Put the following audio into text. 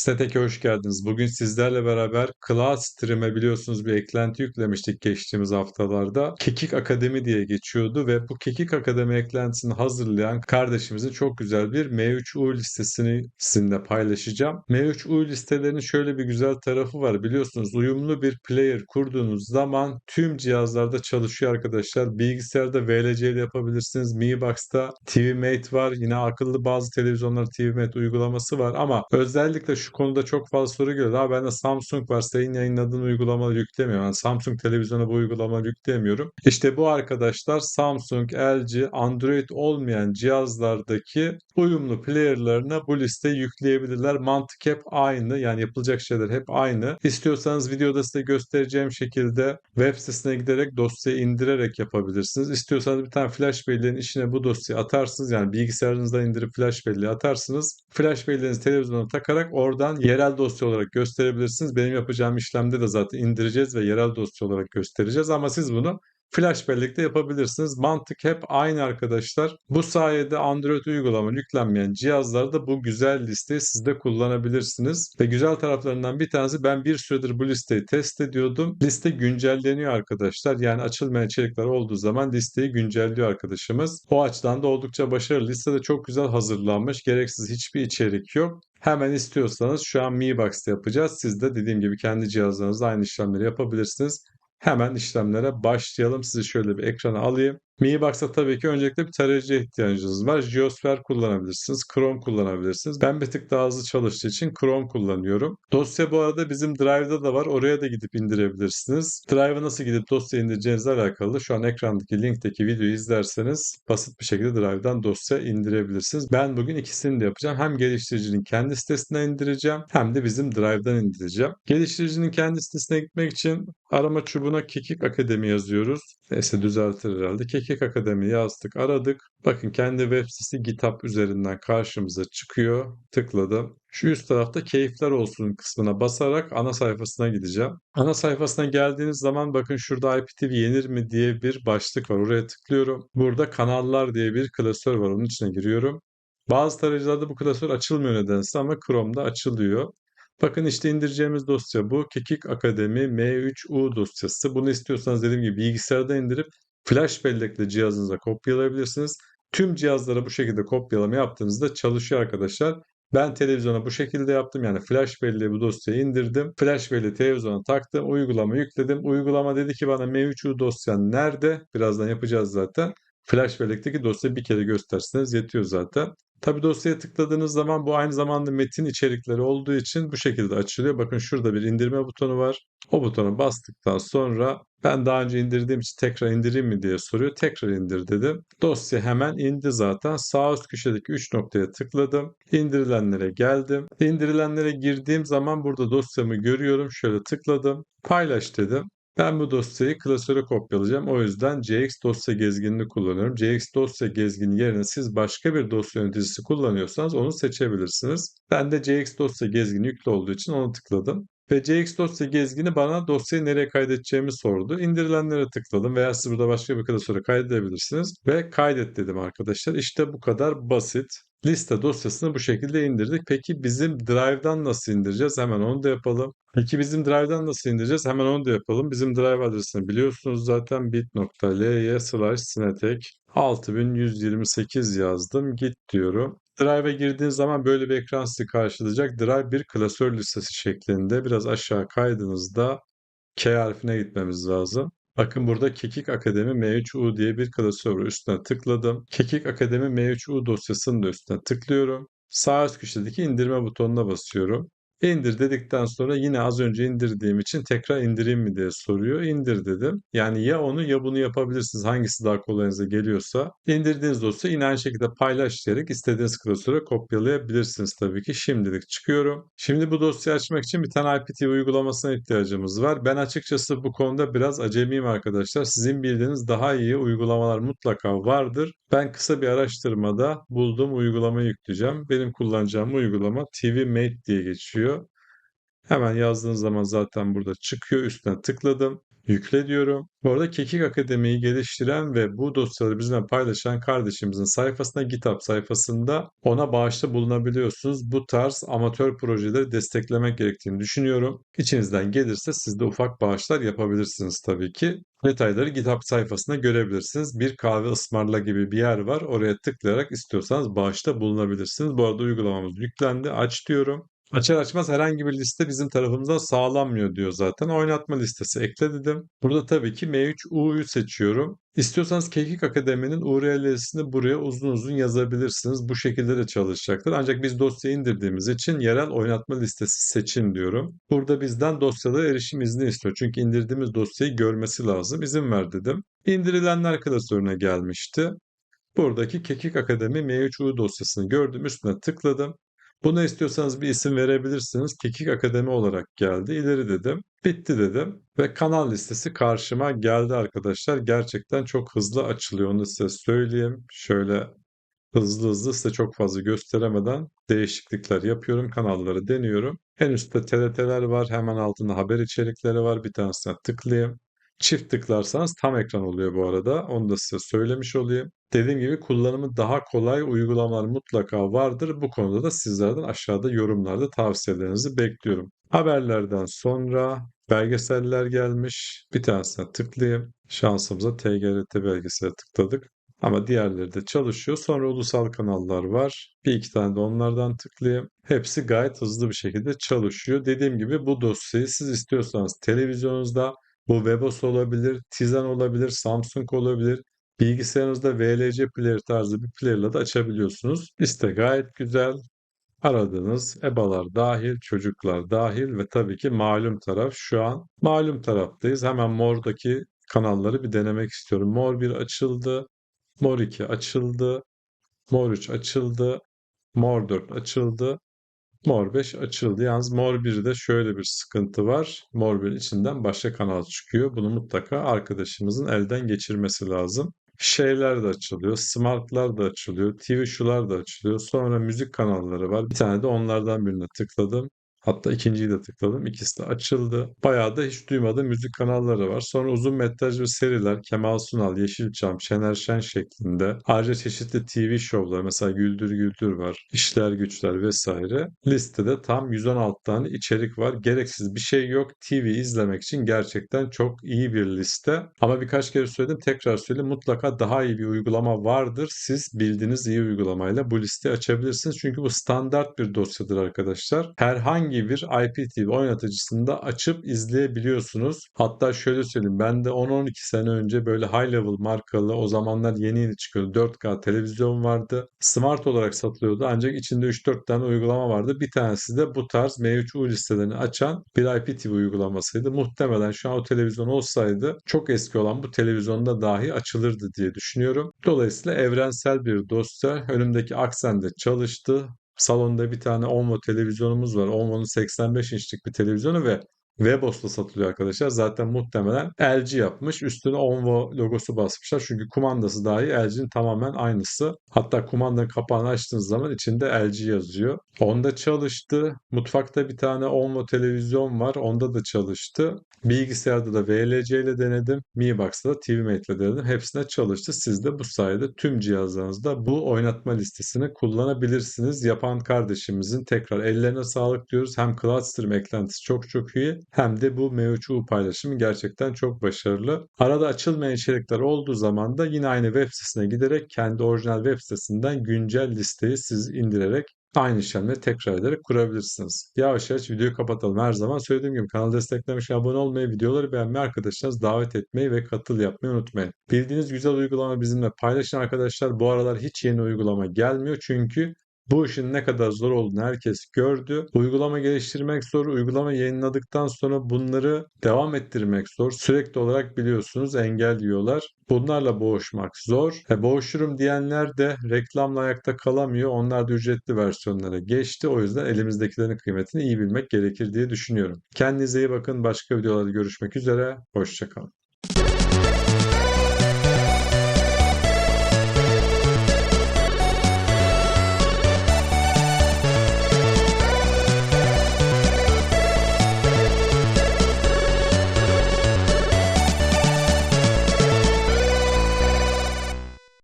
Statek'e hoş geldiniz. Bugün sizlerle beraber Cloud Stream'e biliyorsunuz bir eklenti yüklemiştik geçtiğimiz haftalarda. Kekik Akademi diye geçiyordu ve bu Kekik Akademi eklentisini hazırlayan kardeşimizin çok güzel bir M3U listesini sizinle paylaşacağım. M3U listelerinin şöyle bir güzel tarafı var. Biliyorsunuz uyumlu bir player kurduğunuz zaman tüm cihazlarda çalışıyor arkadaşlar. Bilgisayarda VLC ile yapabilirsiniz. Mi Box'ta TVMate var. Yine akıllı bazı televizyonlar TVMate uygulaması var ama özellikle şu konuda çok fazla soru geliyor. Daha ben de Samsung var. Senin yayınladığın uygulamaları yüklemiyorum. Yani Samsung televizyona bu uygulamaları yükleyemiyorum. İşte bu arkadaşlar Samsung, LG, Android olmayan cihazlardaki uyumlu player'larına bu listeyi yükleyebilirler. Mantık hep aynı. Yani yapılacak şeyler hep aynı. İstiyorsanız videoda size göstereceğim şekilde web sitesine giderek dosyayı indirerek yapabilirsiniz. İstiyorsanız bir tane flash belleğin içine bu dosyayı atarsınız. Yani bilgisayarınızdan indirip flash belleği atarsınız. Flash belleğinizi televizyona takarak oradan yerel dosya olarak gösterebilirsiniz. Benim yapacağım işlemde de zaten indireceğiz ve yerel dosya olarak göstereceğiz ama siz bunu Flash bellekte yapabilirsiniz. Mantık hep aynı arkadaşlar. Bu sayede Android uygulama yüklenmeyen cihazlarda bu güzel listeyi siz de kullanabilirsiniz. Ve güzel taraflarından bir tanesi ben bir süredir bu listeyi test ediyordum. Liste güncelleniyor arkadaşlar. Yani açılmayan içerikler olduğu zaman listeyi güncelliyor arkadaşımız. O açıdan da oldukça başarılı. Liste de çok güzel hazırlanmış. Gereksiz hiçbir içerik yok. Hemen istiyorsanız şu an Mi Box'ta yapacağız. Siz de dediğim gibi kendi cihazlarınızda aynı işlemleri yapabilirsiniz. Hemen işlemlere başlayalım. Sizi şöyle bir ekrana alayım. MiBox'a tabii ki öncelikle bir tarayıcıya ihtiyacınız var. Geosphere kullanabilirsiniz, Chrome kullanabilirsiniz. Ben bir tık daha hızlı çalıştığı için Chrome kullanıyorum. Dosya bu arada bizim Drive'da da var. Oraya da gidip indirebilirsiniz. Drive'a nasıl gidip dosya indireceğinizle alakalı şu an ekrandaki linkteki videoyu izlerseniz basit bir şekilde Drive'dan dosya indirebilirsiniz. Ben bugün ikisini de yapacağım. Hem geliştiricinin kendi sitesinden indireceğim hem de bizim Drive'dan indireceğim. Geliştiricinin kendi sitesine gitmek için arama çubuğuna Kekik Akademi yazıyoruz. Neyse düzeltir herhalde. Kekik Akademi yazdık, aradık. Bakın kendi web sitesi GitHub üzerinden karşımıza çıkıyor. Tıkladım. Şu üst tarafta keyifler olsun kısmına basarak ana sayfasına gideceğim. Ana sayfasına geldiğiniz zaman bakın şurada IPTV yenir mi diye bir başlık var. Oraya tıklıyorum. Burada kanallar diye bir klasör var. Onun içine giriyorum. Bazı tarayıcılarda bu klasör açılmıyor nedense ama Chrome'da açılıyor. Bakın işte indireceğimiz dosya bu. Kekik Akademi M3U dosyası. Bunu istiyorsanız dediğim gibi bilgisayarda indirip flash bellekle cihazınıza kopyalayabilirsiniz. Tüm cihazlara bu şekilde kopyalama yaptığınızda çalışıyor arkadaşlar. Ben televizyona bu şekilde yaptım. Yani flash belleğe bu dosyayı indirdim. Flash belleği televizyona taktım. Uygulama yükledim. Uygulama dedi ki bana M3U dosyan nerede? Birazdan yapacağız zaten. Flash bellekteki dosyayı bir kere gösterseniz yetiyor zaten. Tabi dosyaya tıkladığınız zaman bu aynı zamanda metin içerikleri olduğu için bu şekilde açılıyor. Bakın şurada bir indirme butonu var. O butona bastıktan sonra ben daha önce indirdiğim için tekrar indireyim mi diye soruyor. Tekrar indir dedim. Dosya hemen indi zaten. Sağ üst köşedeki 3 noktaya tıkladım. İndirilenlere geldim. İndirilenlere girdiğim zaman burada dosyamı görüyorum. Şöyle tıkladım. Paylaş dedim. Ben bu dosyayı klasöre kopyalayacağım. O yüzden CX dosya gezginini kullanıyorum. CX dosya gezgini yerine siz başka bir dosya yöneticisi kullanıyorsanız onu seçebilirsiniz. Ben de CX dosya gezgini yüklü olduğu için onu tıkladım. Ve CX dosya gezgini bana dosyayı nereye kaydedeceğimi sordu. İndirilenlere tıkladım veya siz burada başka bir klasöre kaydedebilirsiniz. Ve kaydet dedim arkadaşlar. İşte bu kadar basit. Liste dosyasını bu şekilde indirdik. Peki bizim Drive'dan nasıl indireceğiz? Hemen onu da yapalım. Peki bizim Drive'dan nasıl indireceğiz? Hemen onu da yapalım. Bizim Drive adresini biliyorsunuz zaten bit.ly slash sinetek 6128 yazdım. Git diyorum. Drive'a girdiğiniz zaman böyle bir ekran sizi karşılayacak. Drive bir klasör listesi şeklinde. Biraz aşağı kaydığınızda K harfine gitmemiz lazım. Bakın burada Kekik Akademi M3U diye bir klasör var. Üstüne tıkladım. Kekik Akademi M3U dosyasının da üstüne tıklıyorum. Sağ üst köşedeki indirme butonuna basıyorum. İndir dedikten sonra yine az önce indirdiğim için tekrar indireyim mi diye soruyor. İndir dedim. Yani ya onu ya bunu yapabilirsiniz. Hangisi daha kolayınıza geliyorsa. İndirdiğiniz dosya yine aynı şekilde paylaş diyerek istediğiniz klasöre kopyalayabilirsiniz tabii ki. Şimdilik çıkıyorum. Şimdi bu dosyayı açmak için bir tane IPTV uygulamasına ihtiyacımız var. Ben açıkçası bu konuda biraz acemiyim arkadaşlar. Sizin bildiğiniz daha iyi uygulamalar mutlaka vardır. Ben kısa bir araştırmada bulduğum uygulamayı yükleyeceğim. Benim kullanacağım uygulama TV Mate diye geçiyor. Hemen yazdığınız zaman zaten burada çıkıyor. Üstüne tıkladım. Yükle diyorum. Bu arada Kekik Akademi'yi geliştiren ve bu dosyaları bizimle paylaşan kardeşimizin sayfasına GitHub sayfasında ona bağışta bulunabiliyorsunuz. Bu tarz amatör projeleri desteklemek gerektiğini düşünüyorum. İçinizden gelirse siz de ufak bağışlar yapabilirsiniz tabii ki. Detayları GitHub sayfasında görebilirsiniz. Bir kahve ısmarla gibi bir yer var. Oraya tıklayarak istiyorsanız bağışta bulunabilirsiniz. Bu arada uygulamamız yüklendi. Aç diyorum. Açar açmaz herhangi bir liste bizim tarafımızdan sağlanmıyor diyor zaten. Oynatma listesi ekle dedim. Burada tabii ki M3U'yu seçiyorum. İstiyorsanız Kekik Akademi'nin URL'sini buraya uzun uzun yazabilirsiniz. Bu şekilde de çalışacaktır. Ancak biz dosyayı indirdiğimiz için yerel oynatma listesi seçin diyorum. Burada bizden dosyalara erişim izni istiyor. Çünkü indirdiğimiz dosyayı görmesi lazım. İzin ver dedim. İndirilenler klasörüne gelmişti. Buradaki Kekik Akademi M3U dosyasını gördüm. Üstüne tıkladım. Buna istiyorsanız bir isim verebilirsiniz. Kekik Akademi olarak geldi. İleri dedim. Bitti dedim. Ve kanal listesi karşıma geldi arkadaşlar. Gerçekten çok hızlı açılıyor. Onu size söyleyeyim. Şöyle hızlı hızlı size çok fazla gösteremeden değişiklikler yapıyorum. Kanalları deniyorum. En üstte TRT'ler var. Hemen altında haber içerikleri var. Bir tanesine tıklayayım. Çift tıklarsanız tam ekran oluyor bu arada. Onu da size söylemiş olayım. Dediğim gibi kullanımı daha kolay uygulamalar mutlaka vardır. Bu konuda da sizlerden aşağıda yorumlarda tavsiyelerinizi bekliyorum. Haberlerden sonra belgeseller gelmiş. Bir tanesine tıklayayım. Şansımıza TGRT belgesele tıkladık. Ama diğerleri de çalışıyor. Sonra ulusal kanallar var. Bir iki tane de onlardan tıklayayım. Hepsi gayet hızlı bir şekilde çalışıyor. Dediğim gibi bu dosyayı siz istiyorsanız televizyonunuzda bu Webos olabilir, Tizen olabilir, Samsung olabilir. Bilgisayarınızda VLC player tarzı bir player'la da açabiliyorsunuz. Liste gayet güzel. Aradığınız EBA'lar dahil, çocuklar dahil ve tabii ki malum taraf şu an malum taraftayız. Hemen Mor'daki kanalları bir denemek istiyorum. Mor 1 açıldı, Mor 2 açıldı, Mor 3 açıldı, Mor 4 açıldı, Mor 5 açıldı. Yalnız Mor 1'de şöyle bir sıkıntı var. Mor 1 içinden başka kanal çıkıyor. Bunu mutlaka arkadaşımızın elden geçirmesi lazım şeyler de açılıyor. Smart'lar da açılıyor. TV şular da açılıyor. Sonra müzik kanalları var. Bir tane de onlardan birine tıkladım. Hatta ikinciyi de tıkladım. İkisi de açıldı. Bayağı da hiç duymadığım müzik kanalları var. Sonra uzun metraj ve seriler Kemal Sunal, Yeşilçam, Şener Şen şeklinde. Ayrıca çeşitli TV şovlar mesela Güldür Güldür var. İşler Güçler vesaire. Listede tam 116 tane içerik var. Gereksiz bir şey yok. TV izlemek için gerçekten çok iyi bir liste. Ama birkaç kere söyledim tekrar söyleyeyim. Mutlaka daha iyi bir uygulama vardır. Siz bildiğiniz iyi uygulamayla bu listeyi açabilirsiniz. Çünkü bu standart bir dosyadır arkadaşlar. Herhangi herhangi bir IPTV oynatıcısında açıp izleyebiliyorsunuz. Hatta şöyle söyleyeyim ben de 10-12 sene önce böyle high level markalı o zamanlar yeni yeni çıkıyordu 4K televizyon vardı. Smart olarak satılıyordu ancak içinde 3-4 tane uygulama vardı. Bir tanesi de bu tarz M3U listelerini açan bir IPTV uygulamasıydı. Muhtemelen şu an o televizyon olsaydı çok eski olan bu televizyonda dahi açılırdı diye düşünüyorum. Dolayısıyla evrensel bir dosya önümdeki aksende çalıştı. Salonda bir tane Onvo televizyonumuz var. Onvo'nun 85 inçlik bir televizyonu ve Webos'ta satılıyor arkadaşlar. Zaten muhtemelen LG yapmış. Üstüne Onvo logosu basmışlar. Çünkü kumandası dahi LG'nin tamamen aynısı. Hatta kumandanın kapağını açtığınız zaman içinde LG yazıyor. Onda çalıştı. Mutfakta bir tane Onvo televizyon var. Onda da çalıştı. Bilgisayarda da VLC ile denedim. Mi Box'ta da TVMate ile denedim. Hepsine çalıştı. Siz de bu sayede tüm cihazlarınızda bu oynatma listesini kullanabilirsiniz. Yapan kardeşimizin tekrar ellerine sağlık diyoruz. Hem Cloud Stream eklentisi çok çok iyi hem de bu M3U paylaşımı gerçekten çok başarılı. Arada açılmayan içerikler olduğu zaman da yine aynı web sitesine giderek kendi orijinal web sitesinden güncel listeyi siz indirerek aynı işlemleri tekrar ederek kurabilirsiniz. Yavaş yavaş videoyu kapatalım. Her zaman söylediğim gibi kanalı desteklemiş, abone olmayı, videoları beğenmeyi, arkadaşlarınız davet etmeyi ve katıl yapmayı unutmayın. Bildiğiniz güzel uygulama bizimle paylaşın arkadaşlar. Bu aralar hiç yeni uygulama gelmiyor çünkü bu işin ne kadar zor olduğunu herkes gördü. Uygulama geliştirmek zor. Uygulama yayınladıktan sonra bunları devam ettirmek zor. Sürekli olarak biliyorsunuz engel yiyorlar. Bunlarla boğuşmak zor. E, boğuşurum diyenler de reklamla ayakta kalamıyor. Onlar da ücretli versiyonlara geçti. O yüzden elimizdekilerin kıymetini iyi bilmek gerekir diye düşünüyorum. Kendinize iyi bakın. Başka videolarda görüşmek üzere. Hoşçakalın.